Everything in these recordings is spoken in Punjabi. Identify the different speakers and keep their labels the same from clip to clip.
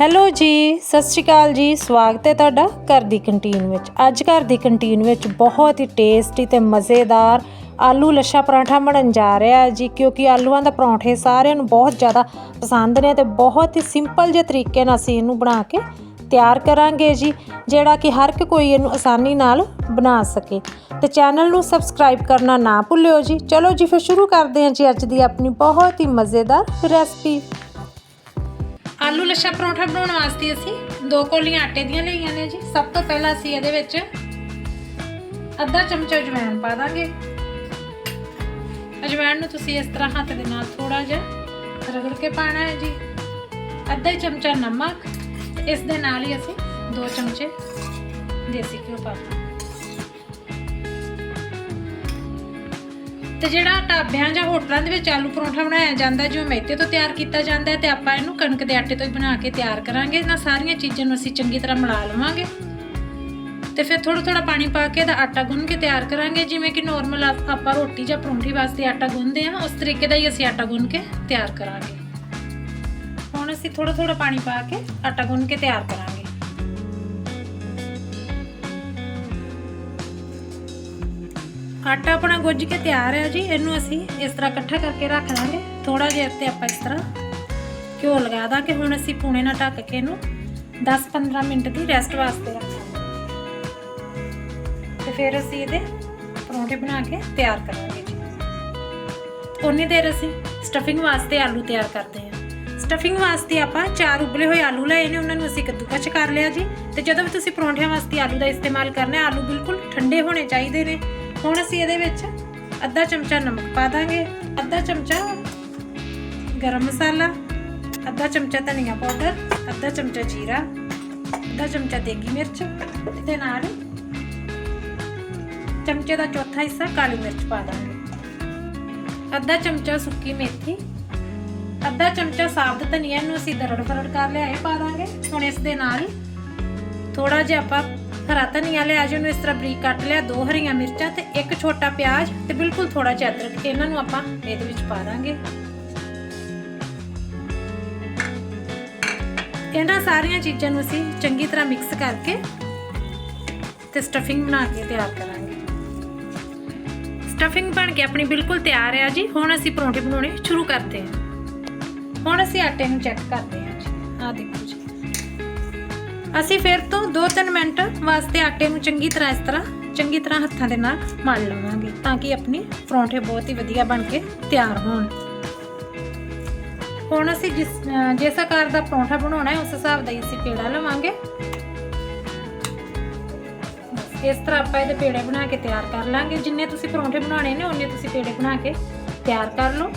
Speaker 1: ਹੈਲੋ ਜੀ, ਸਤਿ ਸ਼੍ਰੀ ਅਕਾਲ ਜੀ। ਸਵਾਗਤ ਹੈ ਤੁਹਾਡਾ ਘਰ ਦੀ ਕੰਟੀਨ ਵਿੱਚ। ਅੱਜ ਘਰ ਦੀ ਕੰਟੀਨ ਵਿੱਚ ਬਹੁਤ ਹੀ ਟੇਸਟੀ ਤੇ ਮਜ਼ੇਦਾਰ ਆਲੂ ਲੱਛਾ ਪਰਾਂਠਾ ਬਣਨ ਜਾ ਰਿਹਾ ਹੈ ਜੀ, ਕਿਉਂਕਿ ਆਲੂਆਂ ਦਾ ਪਰੌਂਠੇ ਸਾਰਿਆਂ ਨੂੰ ਬਹੁਤ ਜ਼ਿਆਦਾ ਪਸੰਦ ਨੇ ਤੇ ਬਹੁਤ ਹੀ ਸਿੰਪਲ ਜਿਹੇ ਤਰੀਕੇ ਨਾਲ ਅਸੀਂ ਇਹਨੂੰ ਬਣਾ ਕੇ ਤਿਆਰ ਕਰਾਂਗੇ ਜੀ, ਜਿਹੜਾ ਕਿ ਹਰ ਇੱਕ ਕੋਈ ਇਹਨੂੰ ਆਸਾਨੀ ਨਾਲ ਬਣਾ ਸਕੇ। ਤੇ ਚੈਨਲ ਨੂੰ ਸਬਸਕ੍ਰਾਈਬ ਕਰਨਾ ਨਾ ਭੁੱਲਿਓ ਜੀ। ਚਲੋ ਜੀ, ਫਿਰ ਸ਼ੁਰੂ ਕਰਦੇ ਹਾਂ ਜੀ ਅੱਜ ਦੀ ਆਪਣੀ ਬਹੁਤ ਹੀ ਮਜ਼ੇਦਾਰ ਰੈਸਪੀ। ਆਲੂ ਲੱਛਾ ਪਰੌਂਠਾ ਬਣਾਉਣ ਵਾਸਤੇ ਅਸੀਂ ਦੋ ਕੋਲੀਆਂ ਆਟੇ ਦੀਆਂ ਲਈਆਂ ਨੇ ਜੀ। ਸਭ ਤੋਂ ਪਹਿਲਾਂ ਅਸੀਂ ਇਹਦੇ ਵਿੱਚ ਅੱਧਾ ਚਮਚਾ ਅਜਵਾਇਣ ਪਾ ਦਾਂਗੇ। ਅਜਵਾਇਣ ਨੂੰ ਤੁਸੀਂ ਇਸ ਤਰ੍ਹਾਂ ਹੱਥ ਦੇ ਨਾਲ ਥੋੜਾ ਜਿਹਾ ਰਗੜ ਕੇ ਪਾਣਾ ਹੈ ਜੀ। ਅੱਧਾ ਚਮਚਾ ਨਮਕ ਇਸ ਦੇ ਨਾਲ ਹੀ ਅਸੀਂ ਦੋ ਚਮਚੇ ਦੇਸੀ ਘਿਓ ਪਾ ਤੇ ਜਿਹੜਾ ਢਾਬਿਆਂ ਜਾਂ ਹੋਟਲਾਂ ਦੇ ਵਿੱਚ ਆਲੂ ਪਰੌਂਠਾ ਬਣਾਇਆ ਜਾਂਦਾ ਜੋ ਮੈਦੇ ਤੋਂ ਤਿਆਰ ਕੀਤਾ ਜਾਂਦਾ ਹੈ, ਤੇ ਆਪਾਂ ਇਹਨੂੰ ਕਣਕ ਦੇ ਆਟੇ ਤੋਂ ਹੀ ਬਣਾ ਕੇ ਤਿਆਰ ਕਰਾਂਗੇ। ਇਹਨਾਂ ਸਾਰੀਆਂ ਚੀਜ਼ਾਂ ਨੂੰ ਅਸੀਂ ਚੰਗੀ ਤਰ੍ਹਾਂ ਮਿਲਾ ਲਵਾਂਗੇ। ਤੇ ਫਿਰ ਥੋੜਾ ਥੋੜਾ ਪਾਣੀ ਪਾ ਕੇ ਇਹਦਾ ਆਟਾ ਗੁੰਨ ਕੇ ਤਿਆਰ ਕਰਾਂਗੇ। ਜਿਵੇਂ ਕਿ ਨਾਰਮਲ ਆਪਾਂ ਰੋਟੀ ਜਾਂ ਪਰੌਂਠੀ ਵਾਸਤੇ ਆਟਾ ਗੁੰਨਦੇ ਆ ਉਸ ਤਰੀਕੇ ਦਾ ਹੀ ਅਸੀਂ ਆਟਾ ਗੁੰਨ ਕੇ ਤਿਆਰ ਕਰਾਂਗੇ। ਹੁਣ ਅਸੀਂ ਥੋੜਾ ਥੋੜਾ ਪਾਣੀ ਪਾ ਕੇ ਆਟਾ ਗੁੰਨ ਕੇ ਤਿਆਰ ਕਰਾਂਗੇ। ਆਟਾ ਆਪਣਾ ਗੁੱਝ ਕੇ ਤਿਆਰ ਹੈ ਜੀ, ਇਹਨੂੰ ਅਸੀਂ ਇਸ ਤਰ੍ਹਾਂ ਇਕੱਠਾ ਕਰਕੇ ਰੱਖ ਲਾਂਗੇ ਥੋੜਾ ਜਿਹਾ ਤੇ ਆਪਾਂ ਇਸ ਤਰ੍ਹਾਂ ਘਿਓ ਲਗਾ ਦਾਂਗੇ, ਹੁਣ ਅਸੀਂ ਪੂਣੇ ਨਾਲ ਢੱਕ ਕੇ ਇਹਨੂੰ 10-15 ਮਿੰਟ ਦੀ ਰੈਸਟ ਵਾਸਤੇ ਰੱਖਾਂਗੇ। ਤੇ ਫਿਰ ਅਸੀਂ ਇਹਦੇ ਪਰੌਂਠੇ ਬਣਾ ਕੇ ਤਿਆਰ ਕਰਾਂਗੇ ਜੀ। ਉਨੀ ਦੇਰ ਅਸੀਂ ਸਟਫਿੰਗ ਵਾਸਤੇ ਆਲੂ ਤਿਆਰ ਕਰਦੇ ਹਾਂ। ਸਟਫਿੰਗ ਵਾਸਤੇ ਆਪਾਂ ਚਾਰ ਉਬਲੇ ਹੋਏ ਆਲੂ ਲਏ ਨੇ, ਉਹਨਾਂ ਨੂੰ ਅਸੀਂ ਕੱਦੂਕਸ਼ ਕਰ ਲਿਆ ਜੀ। ਤੇ ਜਦੋਂ ਵੀ ਤੁਸੀਂ ਪਰੌਂਠਿਆਂ ਵਾਸਤੇ ਆਲੂ ਦਾ ਇਸਤੇਮਾਲ ਕਰਨਾ ਹੈ, ਆਲੂ ਬਿਲਕੁਲ ਠੰਡੇ ਹੋਣੇ ਚਾਹੀਦੇ ਨੇ। ਹੁਣ ਅਸੀਂ ਇਹਦੇ ਵਿੱਚ ਅੱਧਾ ਚਮਚਾ ਨਮਕ ਪਾ ਦਾਂਗੇ, ਅੱਧਾ ਚਮਚਾ ਗਰਮ ਮਸਾਲਾ, ਅੱਧਾ ਚਮਚਾ ਧਨੀਆ ਪਾਊਡਰ, ਅੱਧਾ ਚਮਚਾ ਜੀਰਾ, ਅੱਧਾ ਚਮਚਾ ਦੇਗੀ ਮਿਰਚ ਤੇ ਨਾਲ ਚਮਚੇ ਦਾ ਚੌਥਾ ਹਿੱਸਾ ਕਾਲੀ ਮਿਰਚ ਪਾ ਦਾਂਗੇ। ਅੱਧਾ ਚਮਚਾ ਸੁੱਕੀ ਮੇਥੀ, ਅੱਧਾ ਚਮਚਾ ਸਾਬਤ ਧਨੀਆ ਨੂੰ ਅਸੀਂ ਦਰੜ ਫਰੜ ਕਰ ਲਿਆ, ਇਹ ਪਾ ਦਾਂਗੇ। ਹੁਣ ਇਸ ਦੇ ਨਾਲ ਥੋੜਾ ਜਿਹਾ ਆਪਾਂ ਹਰਾ ਧਨੀਆ ਲਿਆ ਜੀ ਉਹਨੂੰ ਇਸ ਤਰ੍ਹਾਂ ਬਰੀਕ ਕੱਟ ਲਿਆ, ਦੋ ਹਰੀਆਂ ਮਿਰਚਾਂ ਤੇ ਇੱਕ ਛੋਟਾ ਪਿਆਜ਼ ਤੇ ਬਿਲਕੁਲ ਥੋੜਾ ਜਿਹਾ ਅਦਰਕ। ਇਹਨਾਂ ਨੂੰ ਆਪਾਂ ਇਹਦੇ ਵਿੱਚ ਪਾ ਦਾਂਗੇ। ਇਹਨਾਂ ਸਾਰੀਆਂ ਚੀਜ਼ਾਂ ਨੂੰ ਅਸੀਂ ਚੰਗੀ ਤਰ੍ਹਾਂ ਮਿਕਸ ਕਰਕੇ ਤੇ ਸਟਫਿੰਗ ਬਣਾ ਕੇ ਤਿਆਰ ਕਰਾਂਗੇ। ਸਟਫਿੰਗ ਬਣ ਕੇ ਆਪਣੀ ਬਿਲਕੁਲ ਤਿਆਰ ਹੈ ਜੀ। ਹੁਣ ਅਸੀਂ ਪਰੌਂਠੇ ਬਣਾਉਣੇ ਸ਼ੁਰੂ ਕਰਦੇ ਹਾਂ। ਹੁਣ ਅਸੀਂ ਆਟੇ ਨੂੰ ਚੈੱਕ ਕਰਦੇ ਹਾਂ ਜੀ। ਆਹ ਦੇਖੋ। ਜੀ ਅਸੀਂ ਫਿਰ ਤੋਂ 2-3 ਮਿੰਟ ਵਾਸਤੇ ਆਟੇ ਨੂੰ ਚੰਗੀ ਤਰ੍ਹਾਂ ਇਸ ਤਰ੍ਹਾਂ, ਚੰਗੀ ਤਰ੍ਹਾਂ ਹੱਥਾਂ ਦੇ ਨਾਲ ਮਲ ਲਵਾਂਗੇ ਤਾਂ ਕਿ ਆਪਣੀ ਪਰੌਂਠੇ ਬਹੁਤ ਹੀ ਵਧੀਆ ਬਣ ਕੇ ਤਿਆਰ ਹੋਣ। ਹੁਣ ਅਸੀਂ ਜਿਸ ਜਿਸ ਆਕਾਰ ਦਾ ਪਰੌਂਠਾ ਬਣਾਉਣਾ ਹੈ, ਉਸ ਹਿਸਾਬ ਦਾ ਹੀ ਅਸੀਂ ਪੇੜਾ ਲਵਾਂਗੇ। ਬਸ ਇਸ ਤਰ੍ਹਾਂ ਆਪਾਂ ਇਹਦੇ ਪੇੜੇ ਬਣਾ ਕੇ ਤਿਆਰ ਕਰ ਲਾਂਗੇ। ਜਿੰਨੇ ਤੁਸੀਂ ਪਰੌਂਠੇ ਬਣਾਉਣੇ ਨੇ, ਉਹਨੇ ਤੁਸੀਂ ਪੇੜੇ ਬਣਾ ਕੇ ਤਿਆਰ ਕਰ ਲਓ।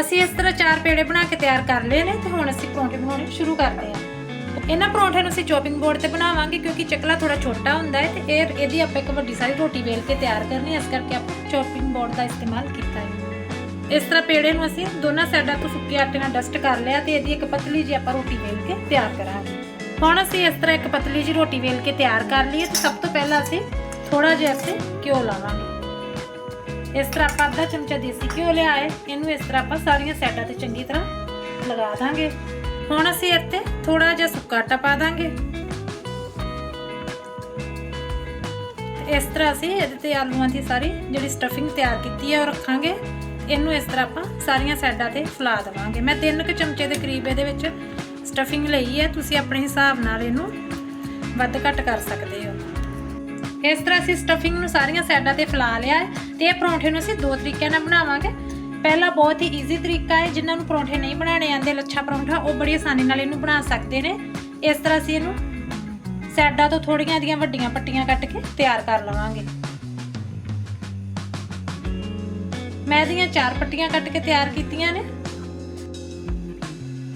Speaker 1: ਅਸੀਂ ਇਸ ਤਰ੍ਹਾਂ ਚਾਰ ਪੇੜੇ ਬਣਾ ਕੇ ਤਿਆਰ ਕਰ ਲਏ ਨੇ ਤੇ ਹੁਣ ਅਸੀਂ ਪਰੌਂਠੇ ਬਣਾਉਣੇ ਸ਼ੁਰੂ ਕਰਦੇ ਹਾਂ। ਇਹਨਾਂ ਪਰੌਂਠਿਆਂ ਨੂੰ ਅਸੀਂ ਚੋਪਿੰਗ ਬੋਰਡ ਤੇ ਬਣਾਵਾਂਗੇ ਕਿਉਂਕਿ ਚਕਲਾ ਥੋੜਾ ਛੋਟਾ ਹੁੰਦਾ ਹੈ ਤੇ ਇਹ ਇਹਦੀ ਆਪਾਂ ਇੱਕ ਵੱਡੀ ਸਾਰੀ ਰੋਟੀ ਵੇਲ ਕੇ ਤਿਆਰ ਕਰਨੀ ਹੈ, ਇਸ ਕਰਕੇ ਆਪਾਂ ਚੋਪਿੰਗ ਬੋਰਡ ਦਾ ਇਸਤੇਮਾਲ ਕੀਤਾ ਹੈ। ਇਸ ਤਰ੍ਹਾਂ ਪੇੜੇ ਨੂੰ ਅਸੀਂ ਦੋਨਾਂ ਸਾਈਡਾਂ ਤੋਂ ਸੁੱਕੇ ਆਟੇ ਨਾਲ ਡਸਟ ਕਰ ਲਿਆ ਤੇ ਇਹਦੀ ਇੱਕ ਪਤਲੀ ਜਿਹੀ ਆਪਾਂ ਰੋਟੀ ਵੇਲ ਕੇ ਤਿਆਰ ਕਰਾਂਗੇ। ਹੁਣ ਅਸੀਂ ਇਸ ਤਰ੍ਹਾਂ ਇੱਕ ਪਤਲੀ ਜਿਹੀ ਰੋਟੀ ਵੇਲ ਕੇ ਤਿਆਰ ਕਰ ਲਈਏ ਤੇ ਸਭ ਤੋਂ ਪਹਿਲਾਂ ਅਸੀਂ ਥੋੜਾ ਜਿਹਾ ਇੱਥੇ ਘਿਓ ਲਾਵਾਂਗੇ। ਇਸ ਤਰ੍ਹਾਂ ਆਪਾਂ ਅੱਧਾ ਚਮਚਾ ਦੇਸੀ ਘਿਓ ਲਿਆਏ ਇਹਨੂੰ ਇਸ ਤਰ੍ਹਾਂ ਆਪਾਂ ਸਾਰੀਆਂ ਸਾਈਡਾਂ ਤੇ ਚੰਗੀ ਤਰ੍ਹਾਂ ਲਗਾ ਦਾਂਗੇ। ਹੁਣ ਅਸੀਂ ਇੱਥੇ ਥੋੜਾ ਜਿਹਾ ਸੁੱਕਾ ਆਟਾ ਪਾ ਦਾਂਗੇ। ਇਸ ਤਰ੍ਹਾਂ ਅਸੀਂ ਇਹਦੇ ਤੇ ਆਲੂਆਂ ਦੀ ਸਾਰੀ ਜਿਹੜੀ ਸਟਫਿੰਗ ਤਿਆਰ ਕੀਤੀ ਹੈ ਉਹ ਰੱਖਾਂਗੇ। ਇਹਨੂੰ ਇਸ ਤਰ੍ਹਾਂ ਆਪਾਂ ਸਾਰੀਆਂ ਸਾਈਡਾਂ ਤੇ ਫੈਲਾ ਦੇਵਾਂਗੇ। ਮੈਂ 3 ਕੁ ਚਮਚੇ ਦੇ ਕਰੀਬ ਇਹਦੇ ਵਿੱਚ ਸਟਫਿੰਗ ਲਈ ਹੈ। ਤੁਸੀਂ ਆਪਣੇ ਹਿਸਾਬ ਨਾਲ ਇਹਨੂੰ ਵੱਧ ਘੱਟ ਕਰ ਸਕਦੇ ਹੋ। ਇਸ ਤਰ੍ਹਾਂ ਅਸੀਂ ਸਟਫਿੰਗ ਨੂੰ ਸਾਰੀਆਂ ਸਾਈਡਾਂ ਤੇ ਫੈਲਾ ਲਿਆ ਹੈ ਤੇ ਇਹ ਪਰੌਂਠੇ ਨੂੰ ਅਸੀਂ ਦੋ ਤਰੀਕਿਆਂ ਨਾਲ ਬਣਾਵਾਂਗੇ। ਪਹਿਲਾ ਬਹੁਤ ਹੀ ਈਜ਼ੀ ਤਰੀਕਾ ਹੈ, ਜਿਨ੍ਹਾਂ ਨੂੰ ਪਰੌਂਠੇ ਨਹੀਂ ਬਣਾਣੇ ਆਉਂਦੇ, ਲੱਛਾ ਪਰੌਂਠਾ, ਉਹ ਬੜੀ ਆਸਾਨੀ ਨਾਲ ਇਹਨੂੰ ਬਣਾ ਸਕਦੇ ਨੇ। ਇਸ ਤਰ੍ਹਾਂ ਅਸੀਂ ਇਹਨੂੰ ਸਾਈਡਾਂ ਤੋਂ ਥੋੜੀਆਂ ਦੀਆਂ ਵੱਡੀਆਂ ਪੱਟੀਆਂ ਕੱਟ ਕੇ ਤਿਆਰ ਕਰ ਲਵਾਂਗੇ। ਮੈਂ ਇਹਦੀਆਂ ਚਾਰ ਪੱਟੀਆਂ ਕੱਟ ਕੇ ਤਿਆਰ ਕੀਤੀਆਂ ਨੇ।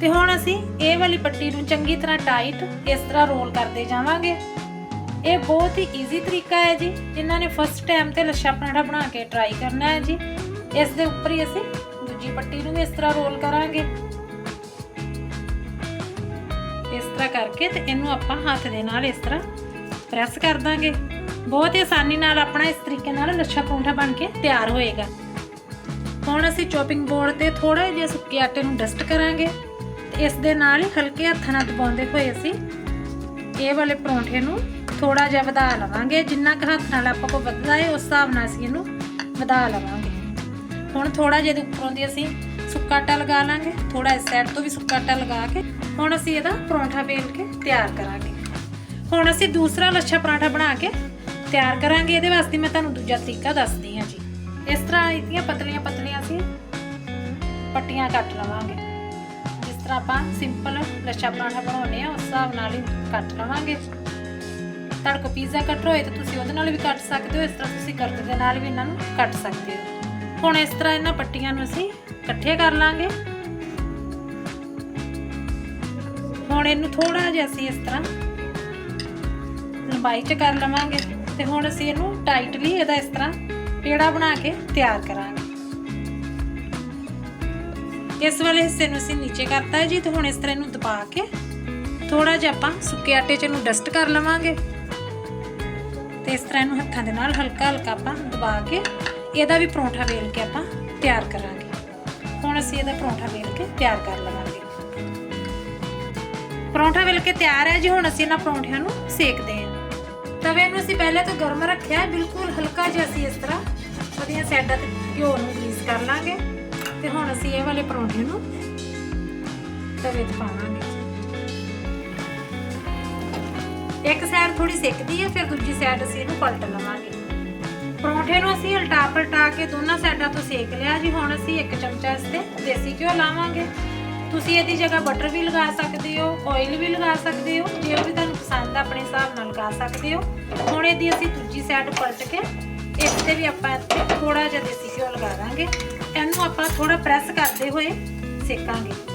Speaker 1: ਤੇ ਹੁਣ ਅਸੀਂ ਇਹ ਵਾਲੀ ਪੱਟੀ ਨੂੰ ਚੰਗੀ ਤਰ੍ਹਾਂ ਟਾਈਟ ਇਸ ਤਰ੍ਹਾਂ ਰੋਲ ਕਰਦੇ ਜਾਵਾਂਗੇ। ਇਹ ਬਹੁਤ ਹੀ ਈਜ਼ੀ ਤਰੀਕਾ ਹੈ ਜੀ। ਜਿਨ੍ਹਾਂ ਨੇ ਫਸਟ ਟਾਈਮ ਤੇ ਲੱਛਾ ਪਰਾਂਠਾ ਬਣਾ ਕੇ ਟਰਾਈ ਕਰਨਾ ਹੈ ਜੀ। ਇਸ ਦੇ ਉੱਪਰ ਹੀ ਅਸੀਂ ਦੂਜੀ ਪੱਟੀ ਨੂੰ ਵੀ ਇਸ ਤਰ੍ਹਾਂ ਰੋਲ ਕਰਾਂਗੇ। ਇਸ ਤਰ੍ਹਾਂ ਕਰਕੇ ਤੇ ਇਹਨੂੰ ਆਪਾਂ ਹੱਥ ਦੇ ਨਾਲ ਇਸ ਤਰ੍ਹਾਂ ਪ੍ਰੈਸ ਕਰ ਦਾਂਗੇ। ਬਹੁਤ ਹੀ ਆਸਾਨੀ ਨਾਲ ਆਪਣਾ ਇਸ ਤਰੀਕੇ ਨਾਲ ਲੱਛਾ ਪਰੌਂਠਾ ਬਣ ਕੇ ਤਿਆਰ ਹੋਏਗਾ। ਹੁਣ ਅਸੀਂ ਚੋਪਿੰਗ ਬੋਰਡ ਤੇ ਥੋੜਾ ਜਿਹਾ ਸੁੱਕੇ ਆਟੇ ਨੂੰ ਡਸਟ ਕਰਾਂਗੇ। ਤੇ ਇਸ ਦੇ ਨਾਲ ਹੀ ਹਲਕੇ ਹੱਥਾਂ ਨਾਲ ਦਬਾਉਂਦੇ ਹੋਏ ਅਸੀਂ ਇਹ ਵਾਲੇ ਪਰੌਂਠੇ ਨੂੰ ਥੋੜਾ ਜਿਹਾ ਵਧਾ ਲਵਾਂਗੇ, ਜਿੰਨਾ ਕੁ ਹੱਥ ਨਾਲ ਆਪਾਂ ਕੋ ਵੱਧਦਾ ਹੈ ਉਸ ਹਿਸਾਬ ਨਾਲ ਅਸੀਂ ਇਹਨੂੰ ਵਧਾ ਲਵਾਂਗੇ। ਹੁਣ ਥੋੜਾ ਜਿਹਾ ਦੇ ਉੱਪਰੋਂ ਦੀ ਅਸੀਂ ਸੁੱਕਾ ਆਟਾ ਲਗਾ ਲਾਂਗੇ ਥੋੜਾ ਇਸ ਸਾਈਡ ਤੋਂ ਵੀ ਸੁੱਕਾ ਆਟਾ ਲਗਾ ਕੇ, ਹੁਣ ਅਸੀਂ ਇਹਦਾ ਪਰੌਂਠਾ ਵੇਲ ਕੇ ਤਿਆਰ ਕਰਾਂਗੇ। ਹੁਣ ਅਸੀਂ ਦੂਸਰਾ ਲੱਛਾ ਪਰਾਂਠਾ ਬਣਾ ਕੇ ਤਿਆਰ ਕਰਾਂਗੇ, ਇਹਦੇ ਵਾਸਤੇ ਮੈਂ ਤੁਹਾਨੂੰ ਦੂਜਾ ਤਰੀਕਾ ਦੱਸਦੀ ਹਾਂ ਜੀ। ਇਸ ਤਰ੍ਹਾਂ ਇਹਦੀਆਂ ਪਤਲੀਆਂ ਪਤਲੀਆਂ ਅਸੀਂ ਪੱਟੀਆਂ ਕੱਟ ਲਵਾਂਗੇ। ਜਿਸ ਤਰ੍ਹਾਂ ਆਪਾਂ ਸਿੰਪਲ ਲੱਛਾ ਪਰਾਂਠਾ ਬਣਾਉਂਦੇ ਆ ਉਸ ਹਿਸਾਬ ਨਾਲ ਹੀ ਕੱਟ ਲਵਾਂਗੇ। ਤੁਹਾਡੇ ਕੋਲ ਪੀਜ਼ਾ ਕੱਟਰ ਹੋਏ ਤਾਂ ਤੁਸੀਂ ਉਹਦੇ ਨਾਲ ਵੀ ਕੱਟ ਸਕਦੇ ਹੋ, ਇਸ ਤਰ੍ਹਾਂ ਤੁਸੀਂ ਕਰਦ ਦੇ ਨਾਲ ਵੀ ਇਹਨਾਂ ਨੂੰ ਕੱਟ ਸਕਦੇ ਹੋ। ਹੁਣ ਇਸ ਤਰ੍ਹਾਂ ਇਹਨਾਂ ਪੱਟੀਆਂ ਨੂੰ ਅਸੀਂ ਇਕੱਠੇ ਕਰ ਲਾਂਗੇ। ਹੁਣ ਇਹਨੂੰ ਥੋੜਾ ਜਿਹਾ ਅਸੀਂ ਇਸ ਤਰ੍ਹਾਂ ਲੰਬਾਈ 'ਚ ਕਰ ਲਵਾਂਗੇ ਤੇ ਹੁਣ ਅਸੀਂ ਇਹਨੂੰ ਟਾਈਟਲੀ ਇਹਦਾ ਇਸ ਤਰ੍ਹਾਂ ਪੇੜਾ ਬਣਾ ਕੇ ਤਿਆਰ ਕਰਾਂਗੇ। ਇਸ ਵਾਲੇ ਹਿੱਸੇ ਨੂੰ ਅਸੀਂ ਨੀਚੇ ਕਰਤਾ ਹੈ ਜੀ ਤੇ ਹੁਣ ਇਸ ਤਰ੍ਹਾਂ ਇਹਨੂੰ ਦਬਾ ਕੇ ਥੋੜਾ ਜਿਹਾ ਆਪਾਂ ਸੁੱਕੇ ਆਟੇ 'ਚ ਇਹਨੂੰ ਡਸਟ ਕਰ ਲਵਾਂਗੇ। ਤੇ ਇਸ ਤਰ੍ਹਾਂ ਇਹਨੂੰ ਹੱਥਾਂ ਦੇ ਨਾਲ ਹਲਕਾ ਹਲਕਾ ਆਪਾਂ ਦਬਾ ਕੇ ਇਹਦਾ ਵੀ ਪਰੌਂਠਾ ਵੇਲ ਕੇ ਆਪਾਂ ਤਿਆਰ ਕਰਾਂਗੇ। ਹੁਣ ਅਸੀਂ ਇਹਦਾ ਪਰੌਂਠਾ ਵੇਲ ਕੇ ਤਿਆਰ ਕਰ ਲਵਾਂਗੇ। ਪਰੌਂਠਾ ਵੇਲ ਕੇ ਤਿਆਰ ਹੈ ਜੀ, ਹੁਣ ਅਸੀਂ ਇਹਨਾਂ ਪਰੌਂਠਿਆਂ ਨੂੰ ਸੇਕਦੇ ਹਾਂ। ਤਵੇ ਨੂੰ ਅਸੀਂ ਪਹਿਲਾਂ ਤਾਂ ਗਰਮ ਰੱਖਿਆ ਬਿਲਕੁਲ ਹਲਕਾ ਜਿਹਾ ਅਸੀਂ ਇਸ ਤਰ੍ਹਾਂ ਉਹਦੀਆਂ ਸਾਈਡਾਂ ਤੇ ਘਿਓ ਨੂੰ ਗਰੀਸ ਕਰ ਲਾਂਗੇ। ਤੇ ਹੁਣ ਅਸੀਂ ਇਹ ਵਾਲੇ ਪਰੌਂਠੇ ਨੂੰ ਤਵੇ ਤੇ ਪਾਵਾਂਗੇ। ਇੱਕ ਸਾਈਡ ਥੋੜੀ ਸਿੱਕਦੀ ਹੈ ਫਿਰ ਦੂਜੀ ਸਾਈਡ ਅਸੀਂ ਇਹਨੂੰ ਪਲਟ ਲਵਾਂਗੇ। ਪਰੌਂਠੇ ਨੂੰ ਅਸੀਂ ਉਲਟਾ ਪਲਟਾ ਕੇ ਦੋਨਾਂ ਸਾਈਡਾਂ ਤੋਂ ਸੇਕ ਲਿਆ ਜੀ। ਹੁਣ ਅਸੀਂ ਇੱਕ ਚਮਚਾ ਇਸ ਤੇ ਦੇਸੀ ਘਿਓ ਲਾਵਾਂਗੇ। ਤੁਸੀਂ ਇਹਦੀ ਜਗ੍ਹਾ ਬਟਰ ਵੀ ਲਗਾ ਸਕਦੇ ਹੋ ਆਇਲ ਵੀ ਲਗਾ ਸਕਦੇ ਹੋ, ਜੇ ਉਹ ਵੀ ਤੁਹਾਨੂੰ ਪਸੰਦ ਆ, ਆਪਣੇ ਹਿਸਾਬ ਨਾਲ ਲਗਾ ਸਕਦੇ ਹੋ। ਹੁਣ ਇਹਦੀ ਅਸੀਂ ਦੂਜੀ ਸਾਈਡ ਪਲਟ ਕੇ ਇਸ ਤੇ ਵੀ ਆਪਾਂ ਇੱਥੇ ਥੋੜਾ ਜਿਹਾ ਦੇਸੀ ਘਿਓ ਲਗਾ ਦਾਂਗੇ। ਇਹਨੂੰ ਆਪਾਂ ਥੋੜਾ ਪ੍ਰੈਸ ਕਰਦੇ ਹੋਏ ਸੇਕਾਂਗੇ।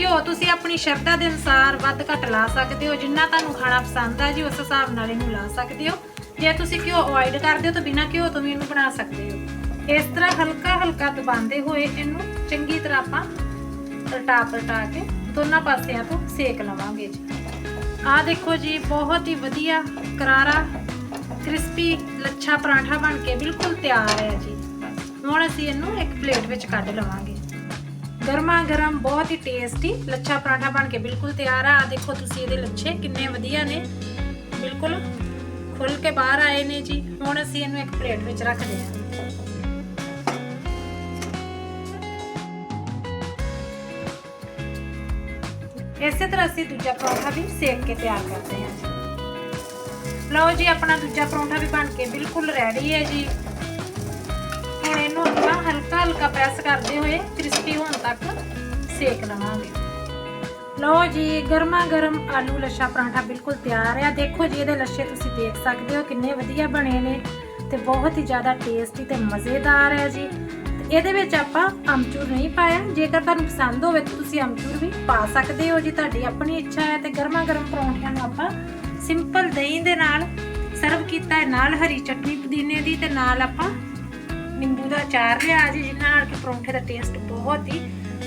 Speaker 1: ਘਿਓ ਤੁਸੀਂ ਆਪਣੀ ਸ਼ਰਧਾ ਦੇ ਅਨੁਸਾਰ ਵੱਧ ਘੱਟ ਲਾ ਸਕਦੇ ਹੋ। ਜਿੰਨਾ ਤੁਹਾਨੂੰ ਖਾਣਾ ਪਸੰਦ ਆ ਜੀ, ਉਸ ਹਿਸਾਬ ਨਾਲ ਇਹਨੂੰ ਲਾ ਸਕਦੇ ਹੋ। ਜੇ ਤੁਸੀਂ ਘਿਓ ਅਵੋਇਡ ਕਰਦੇ ਹੋ ਤਾਂ ਬਿਨਾਂ ਘਿਓ ਤੋਂ ਵੀ ਇਹਨੂੰ ਬਣਾ ਸਕਦੇ ਹੋ। ਇਸ ਤਰ੍ਹਾਂ ਹਲਕਾ ਹਲਕਾ ਦਬਾਉਂਦੇ ਹੋਏ ਇਹਨੂੰ ਚੰਗੀ ਤਰ੍ਹਾਂ ਆਪਾਂ ਪਲਟਾ ਪਲਟਾ ਕੇ ਦੋਨਾਂ ਪਾਸਿਆਂ ਤੋਂ ਸੇਕ ਲਵਾਂਗੇ ਜੀ। ਆਹ ਦੇਖੋ ਜੀ, ਬਹੁਤ ਹੀ ਵਧੀਆ ਕਰਾਰਾ, ਕ੍ਰਿਸਪੀ ਲੱਛਾ ਪਰਾਂਠਾ ਬਣ ਕੇ ਬਿਲਕੁਲ ਤਿਆਰ ਹੈ ਜੀ। ਹੁਣ ਅਸੀਂ ਇਹਨੂੰ ਇੱਕ ਪਲੇਟ ਵਿੱਚ ਕੱਢ ਲਵਾਂਗੇ। ਗਰਮਾ ਗਰਮ ਬਹੁਤ ਹੀ ਟੇਸਟੀ ਲੱਛਾ ਪਰਾਂਠਾ ਬਣ ਕੇ ਬਿਲਕੁਲ ਤਿਆਰ ਆ। ਆਹ ਦੇਖੋ ਤੁਸੀਂ ਇਹਦੇ ਲੱਛੇ ਕਿੰਨੇ ਵਧੀਆ ਨੇ। ਬਿਲਕੁਲ ਖੁੱਲ ਕੇ ਬਾਹਰ ਆਏ ਨੇ ਜੀ। ਹੁਣ ਅਸੀਂ ਇਹਨੂੰ ਇੱਕ ਪਲੇਟ ਵਿੱਚ ਰੱਖਦੇ ਹਾਂ। ਇਸੇ ਤਰ੍ਹਾਂ ਅਸੀਂ ਦੂਜਾ ਪਰੌਂਠਾ ਵੀ ਸੇਕ ਕੇ ਤਿਆਰ ਕਰਦੇ ਹਾਂ ਲਓ ਜੀ, ਆਪਣਾ ਦੂਜਾ ਪਰੌਂਠਾ ਵੀ ਬਣ ਕੇ ਬਿਲਕੁਲ ਰੈਡੀ ਹੈ ਜੀ। ਹਲਕਾ ਹਲਕਾ ਪ੍ਰੈਸ ਕਰਦੇ ਹੋਏ ਕ੍ਰਿਸਪੀ ਹੋਣ ਤੱਕ ਸੇਕ ਲਵਾਂਗੇ ਲਓ ਜੀ ਗਰਮਾ ਗਰਮ ਆਲੂ ਲੱਛਾ ਪਰਾਂਠਾ ਬਿਲਕੁਲ ਤਿਆਰ ਹੈ ਦੇਖੋ ਜੀ, ਇਹਦੇ ਲੱਛੇ ਤੁਸੀਂ ਦੇਖ ਸਕਦੇ ਹੋ ਕਿੰਨੇ ਵਧੀਆ ਬਣੇ ਨੇ ਤੇ ਬਹੁਤ ਹੀ ਜ਼ਿਆਦਾ ਟੇਸਟੀ ਤੇ ਮਜ਼ੇਦਾਰ ਹੈ ਜੀ। ਇਹਦੇ ਵਿੱਚ ਆਪਾਂ ਅਮਚੂਰ ਨਹੀਂ ਪਾਇਆ। ਜੇਕਰ ਤੁਹਾਨੂੰ ਪਸੰਦ ਹੋਵੇ ਤਾਂ ਤੁਸੀਂ ਅਮਚੂਰ ਵੀ ਪਾ ਸਕਦੇ ਹੋ ਜੀ। ਤੁਹਾਡੀ ਆਪਣੀ ਇੱਛਾ ਹੈ ਤੇ ਗਰਮਾ ਗਰਮ ਪਰੌਂਠਿਆਂ ਨੂੰ ਆਪਾਂ ਸਿੰਪਲ ਦਹੀਂ ਦੇ ਨਾਲ ਸਰਵ ਕੀਤਾ ਹੈ। ਨਾਲ ਹਰੀ ਚਟਨੀ ਪੁਦੀਨੇ ਦੀ ਤੇ ਨਾਲ ਆਪਾਂ ਨਿੰਬੂ ਦਾ ਅਚਾਰ ਲਿਆ ਜੀ ਜਿਹਨਾਂ ਨਾਲ ਕਿ ਪਰੌਂਠੇ ਦਾ ਟੇਸਟ ਬਹੁਤ ਹੀ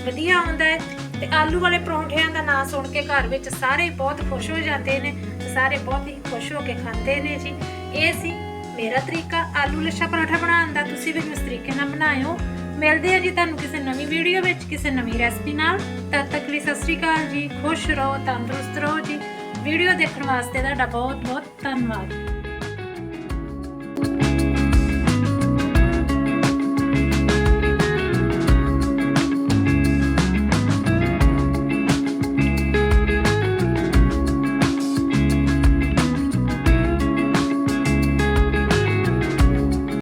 Speaker 1: ਵਧੀਆ ਆਉਂਦਾ ਹੈ ਤੇ ਆਲੂ ਵਾਲੇ ਪਰੌਂਠਿਆਂ ਦਾ ਨਾਂ ਸੁਣ ਕੇ ਘਰ ਵਿੱਚ ਸਾਰੇ ਬਹੁਤ ਖੁਸ਼ ਹੋ ਜਾਂਦੇ ਨੇ ਸਾਰੇ ਬਹੁਤ ਹੀ ਖੁਸ਼ ਹੋ ਕੇ ਖਾਂਦੇ ਨੇ ਜੀ। ਇਹ ਸੀ ਮੇਰਾ ਤਰੀਕਾ ਆਲੂ ਲੱਛਾ ਪਰੌਂਠਾ ਬਣਾਉਣ ਦਾ। ਤੁਸੀਂ ਵੀ ਇਸ ਤਰੀਕੇ ਨਾਲ ਬਣਾਇਓ। ਮਿਲਦੇ ਆ ਜੀ ਤੁਹਾਨੂੰ ਕਿਸੇ ਨਵੀਂ ਵੀਡੀਓ ਵਿੱਚ, ਕਿਸੇ ਨਵੀਂ ਰੈਸਪੀ ਨਾਲ। ਤਦ ਤੱਕ ਲਈ ਸਤਿ ਸ੍ਰੀ ਅਕਾਲ ਜੀ। ਖੁਸ਼ ਰਹੋ, ਤੰਦਰੁਸਤ ਰਹੋ ਜੀ। ਵੀਡੀਓ ਦੇਖਣ ਵਾਸਤੇ ਤੁਹਾਡਾ ਬਹੁਤ ਬਹੁਤ ਧੰਨਵਾਦ।